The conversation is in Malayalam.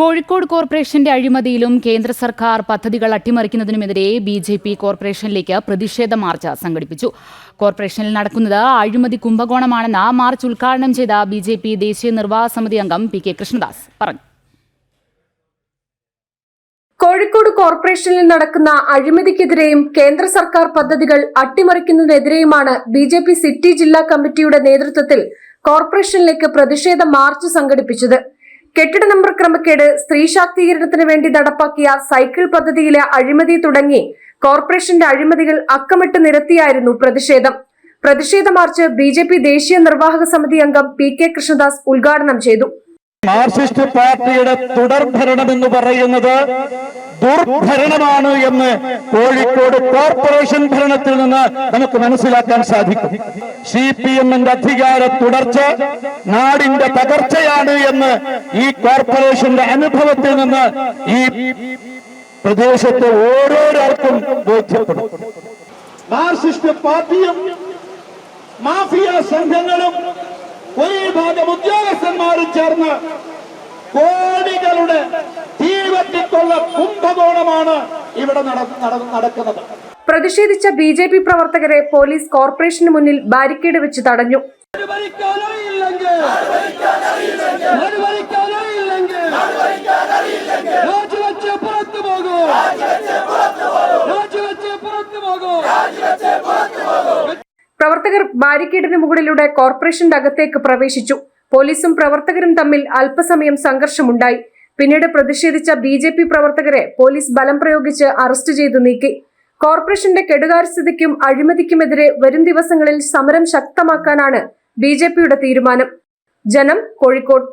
കോഴിക്കോട് കോർപ്പറേഷന്റെ അഴിമതിയിലും കേന്ദ്ര സർക്കാർ പദ്ധതികൾ അട്ടിമറിക്കുന്നതിനുമെതിരെ ബി ജെ പി കോർപ്പറേഷനിലേക്ക് പ്രതിഷേധ മാർച്ച് സംഘടിപ്പിച്ചു. കോർപ്പറേഷനിൽ നടക്കുന്നത് അഴിമതി കുംഭകോണമാണെന്ന് മാർച്ച് ഉദ്ഘാടനം ചെയ്ത ബി ജെ പി ദേശീയ നിർവാഹ സമിതി അംഗം പി കെ കൃഷ്ണദാസ് പറഞ്ഞു. കോഴിക്കോട് കോർപ്പറേഷനിൽ നടക്കുന്ന അഴിമതിക്കെതിരെയും കേന്ദ്ര സർക്കാർ പദ്ധതികൾ അട്ടിമറിക്കുന്നതിനെതിരെയുമാണ് ബി ജെ പി സിറ്റി ജില്ലാ കമ്മിറ്റിയുടെ നേതൃത്വത്തിൽ കോർപ്പറേഷനിലേക്ക് പ്രതിഷേധ മാർച്ച് സംഘടിപ്പിച്ചത്. കെട്ടിട നമ്പർ ക്രമക്കേട് സ്ത്രീ ശാക്തീകരണത്തിന് വേണ്ടി നടപ്പാക്കിയ സൈക്കിൾ പദ്ധതിയിലെ അഴിമതി തുടങ്ങി കോർപ്പറേഷന്റെ അഴിമതികൾ അക്കമിട്ട് നിരത്തിയായിരുന്നു പ്രതിഷേധം. പ്രതിഷേധ മാർച്ച് ബി ദേശീയ നിർവാഹക സമിതി അംഗം പി കെ കൃഷ്ണദാസ് ഉദ്ഘാടനം ചെയ്തു. മാർക്സിസ്റ്റ് പാർട്ടിയുടെ തുടർഭരണം എന്ന് പറയുന്നത് ദുർഭരണമാണ് എന്ന് കോഴിക്കോട് കോർപ്പറേഷൻ ഭരണത്തിൽ നിന്ന് നമുക്ക് മനസ്സിലാക്കാൻ സാധിക്കും. സി പി എമ്മിന്റെ അധികാര തുടർച്ച നാടിന്റെ തകർച്ചയാണ് എന്ന് ഈ കോർപ്പറേഷന്റെ അനുഭവത്തിൽ നിന്ന് ഈ പ്രദേശത്തെ ഓരോരാൾക്കും ബോധ്യപ്പെടും. മാർക്സിസ്റ്റ് പാർട്ടിയും മാഫിയ സംഘങ്ങളും ഒരു ഭാഗം ഉദ്യോഗസ്ഥന്മാരും ചേർന്ന് കോടികളുടെ തീവറ്റിക്കൊള്ള കുംഭകോണമാണ് ഇവിടെ നട- നട- നടക്കുന്നത്. പ്രതിഷേധിച്ച ബി ജെ പി പ്രവർത്തകരെ പോലീസ് കോർപ്പറേഷന് മുന്നിൽ ബാരിക്കേഡ് വെച്ച് തടഞ്ഞു. പുറത്തു പോകൂ. പ്രവർത്തകർ ബാരിക്കേഡിന് മുകളിലൂടെ കോർപ്പറേഷന്റെ അകത്തേക്ക് പ്രവേശിച്ചു. പോലീസും പ്രവർത്തകരും തമ്മിൽ അല്പസമയം സംഘർഷമുണ്ടായി. പിന്നീട് പ്രതിഷേധിച്ച ബി ജെ പി പ്രവർത്തകരെ പോലീസ് ബലം പ്രയോഗിച്ച് അറസ്റ്റ് ചെയ്തു നീക്കി. കോർപ്പറേഷന്റെ കെടുകാര്യസ്ഥതയ്ക്കും അഴിമതിക്കുമെതിരെ വരും ദിവസങ്ങളിൽ സമരം ശക്തമാക്കാനാണ് ബി തീരുമാനം. ജനം കോഴിക്കോട്